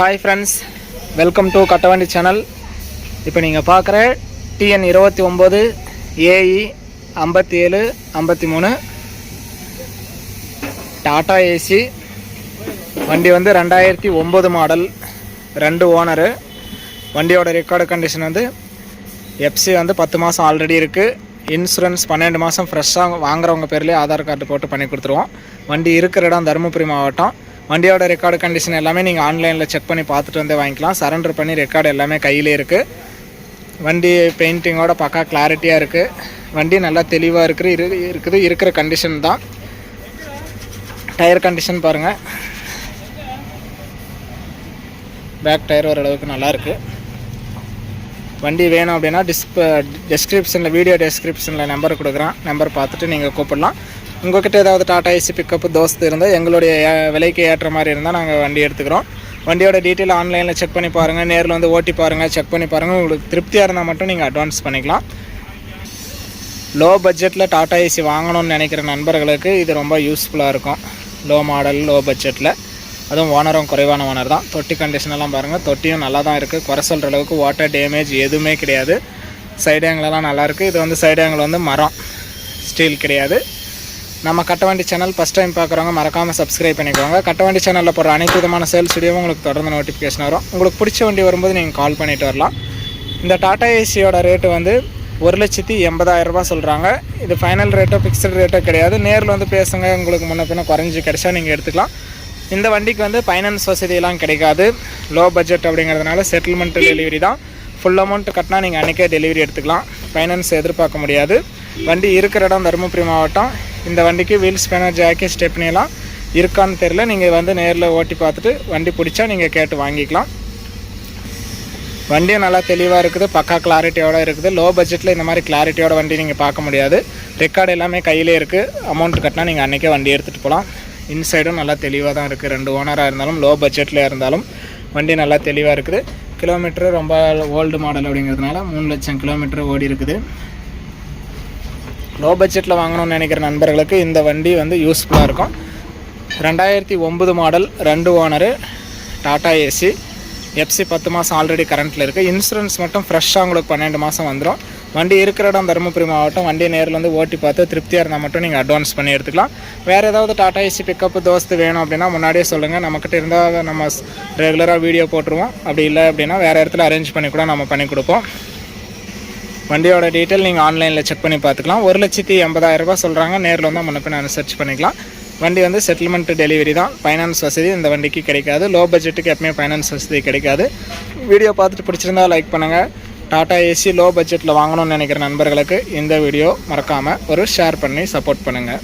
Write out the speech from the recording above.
Hi friends welcome to Kattavandi channel இப்போ நீங்கள் பார்க்குற டிஎன் இருபத்தி ஒம்பது ஏஇ ஐம்பத்தி ஏழு ஐம்பத்தி மூணு. டாடா ஏசி வண்டி வந்து ரெண்டாயிரத்தி ஒம்பது மாடல் ரெண்டு ஓனரு வண்டியோட ரெக்கார்டு கண்டிஷன் வந்து எஃப்சி வந்து பத்து மாதம் ஆல்ரெடி இருக்குது இன்சூரன்ஸ் பன்னெண்டு மாதம் ஃப்ரெஷ்ஷாக வாங்குறவங்க பேர்லேயே ஆதார் கார்டு போட்டு பண்ணி கொடுத்துருவோம். வண்டி இருக்கிற இடம் தருமபுரி மாவட்டம். வண்டியோட ரெக்கார்டு கண்டிஷன் எல்லாமே நீங்கள் ஆன்லைனில் செக் பண்ணி பார்த்துட்டு வந்தே வாங்கிக்கலாம். சரண்டர் பண்ணி ரெக்கார்டு எல்லாமே கையிலே இருக்குது வண்டி பெயிண்டிங்கோட பக்கா கிளாரிட்டியாக இருக்குது வண்டி நல்லா தெளிவாக இருக்கிற இரு இருக்குது. இருக்கிற கண்டிஷன் தான். டயர் கண்டிஷன் பாருங்கள் பேக் டயர் ஓரளவுக்கு நல்லாயிருக்கு வண்டி வேணும் அப்படின்னா டிஸ்ப் டெஸ்கிரிப்ஷனில் வீடியோ டெஸ்கிரிப்ஷனில் நம்பர் கொடுக்குறேன். நம்பர் பார்த்துட்டு நீங்கள் கூப்பிடலாம். உங்கள்கிட்ட ஏதாவது டாடா ஏசி பிக்கப்பு தோஸ்து இருந்தால் எங்களுடைய விலைக்கு ஏற்ற மாதிரி இருந்தால் நாங்கள் வண்டி எடுத்துக்கிறோம். வண்டியோட டீட்டெயில் ஆன்லைனில் செக் பண்ணி பாருங்கள் நேரில் வந்து ஓட்டி பாருங்கள் செக் பண்ணி பாருங்கள் உங்களுக்கு திருப்தியாக இருந்தால் மட்டும் நீங்கள் அட்வான்ஸ் பண்ணிக்கலாம். லோ பட்ஜெட்டில் டாடா ஏசி வாங்கணும்னு நினைக்கிற நண்பர்களுக்கு இது ரொம்ப யூஸ்ஃபுல்லாக இருக்கும். Low model low. பட்ஜெட்டில் அதுவும் ஓனரும் குறைவான ஓனர் தான். தொட்டி கண்டிஷன் எல்லாம் பாருங்கள் தொட்டியும் நல்லா தான் இருக்குது குறை சொல்கிற அளவுக்கு வாட்டர் டேமேஜ் எதுவுமே கிடையாது. சைடு ஆங்கிலெல்லாம் நல்லாயிருக்கு இது வந்து சைடு ஆங்கிள் வந்து மரம். ஸ்டீல் கிடையாது. நம்ம கட்டவண்டி சேனல் ஃபஸ்ட் டைம் பார்க்குறவங்க மறக்காமல் சப்ஸ்கிரைப் பண்ணிக்கோங்க. கட்டவண்டி சேனலில் போகிற அனைத்து விதமான சேல்ஸ் வீடியோவும் உங்களுக்கு தொடர்ந்து நோட்டிஃபிகேஷன் வரும். உங்களுக்கு பிடிச்ச வண்டி வரும்போது நீங்கள் கால் பண்ணிட்டு வரலாம். இந்த டாடா ஏசியோட ரேட்டு வந்து ஒரு லட்சத்தி எண்பதாயிரம் சொல்கிறாங்க இது ஃபைனல் ரேட்டோ ஃபிக்ஸ்டு ரேட்டோ கிடையாது. நேரில் வந்து பேசுங்க. உங்களுக்கு முன்ன பின்ன குறைஞ்சி கிடைச்சா நீங்கள் எடுத்துக்கலாம். இந்த வண்டிக்கு வந்து ஃபைனான்ஸ் வசதியெல்லாம் கிடைக்காது. லோ பட்ஜெட் அப்படிங்கிறதுனால செட்டில்மெண்ட் டெலிவரி தான். ஃபுல் அமௌண்ட் கட்டினா நீங்கள் அன்றைக்கே டெலிவரி எடுத்துக்கலாம். ஃபைனான்ஸ் எதிர்பார்க்க முடியாது. வண்டி இருக்கிற இடம் தருமபுரி மாவட்டம். இந்த வண்டிக்கு வீல் ஸ்பேனர் ஜாக்கி ஸ்டெப்னிலாம் இருக்கான்னு தெரியல. நீங்கள் வந்து நேரில் ஓட்டி பார்த்துட்டு வண்டி பிடிச்சா நீங்கள் கேட்டு வாங்கிக்கலாம். வண்டியும் நல்லா தெளிவாக இருக்குது. பக்கா கிளாரிட்டியோடு இருக்குது. லோ பட்ஜெட்டில் இந்த மாதிரி கிளாரிட்டியோட வண்டி நீங்கள் பார்க்க முடியாது. ரெக்கார்டு எல்லாமே கையிலே இருக்குது அமௌண்ட் கட்டினா நீங்கள் அன்றைக்கே வண்டி எடுத்துகிட்டு போகலாம் இன்சைடும் நல்லா தெளிவாக தான் இருக்குது ரெண்டு ஓனராக இருந்தாலும் லோ பட்ஜெட்டில் இருந்தாலும் வண்டி நல்லா தெளிவாக இருக்குது. கிலோமீட்டர் ரொம்ப ஓல்டு மாடல் அப்படிங்கிறதுனால மூணு லட்சம் கிலோமீட்டர் ஓடி இருக்குது. லோ பட்ஜெட்டில் வாங்கணும்னு நினைக்கிற நண்பர்களுக்கு இந்த வண்டி வந்து யூஸ்ஃபுல்லாக இருக்கும். ரெண்டாயிரத்தி ஒம்பது மாடல் ரெண்டு ஓனரு டாடா ஏசி எஃப்சி பத்து மாதம் ஆல்ரெடி கரண்ட்டில் இருக்குது இன்சூரன்ஸ் மட்டும் ஃப்ரெஷ்ஷாக உங்களுக்கு பன்னெண்டு மாதம் வந்துடும் வண்டி இருக்கிற இடம் தருமபுரி மாவட்டம். வண்டியை நேரில் வந்து ஓட்டி பார்த்து திருப்தியாக இருந்தால் மட்டும் நீங்கள் அட்வான்ஸ் பண்ணி எடுத்துக்கலாம். வேறு ஏதாவது டாடா ஏசி பிக்கப் தோஸ்து வேணும் அப்படின்னா முன்னாடியே சொல்லுங்கள் நம்மக்கிட்ட இருந்தால் நம்ம ரெகுலராக வீடியோ போட்டுருவோம். அப்படி இல்லை அப்படின்னா வேறு இடத்துல அரேஞ்ச் பண்ணி கூட நம்ம பண்ணி கொடுப்போம். வண்டியோட டீட்டெயில் நீங்கள் ஆன்லைனில் செக் பண்ணி பார்த்துக்கலாம். ஒரு லட்சத்தி எண்பதாயிரம் ரூபாய் சொல்கிறாங்க நேரில் வந்தால் முன்னப்பின் அனுசரிச்சு சர்ச் பண்ணிக்கலாம். வண்டி வந்து செட்டில்மெண்ட் டெலிவரி தான். ஃபைனான்ஸ் வசதி இந்த வண்டிக்கு கிடைக்காது. லோ பட்ஜெட்டுக்கு எப்பவுமே ஃபைனான்ஸ் வசதி கிடைக்காது. வீடியோ பார்த்துட்டு பிடிச்சிருந்தா லைக் பண்ணுங்கள் டாடா ஏசி லோ பட்ஜெட்டில் வாங்கணும்னு நினைக்கிற நண்பர்களுக்கு இந்த வீடியோ மறக்காமல் ஒரு ஷேர் பண்ணி சப்போர்ட் பண்ணுங்கள்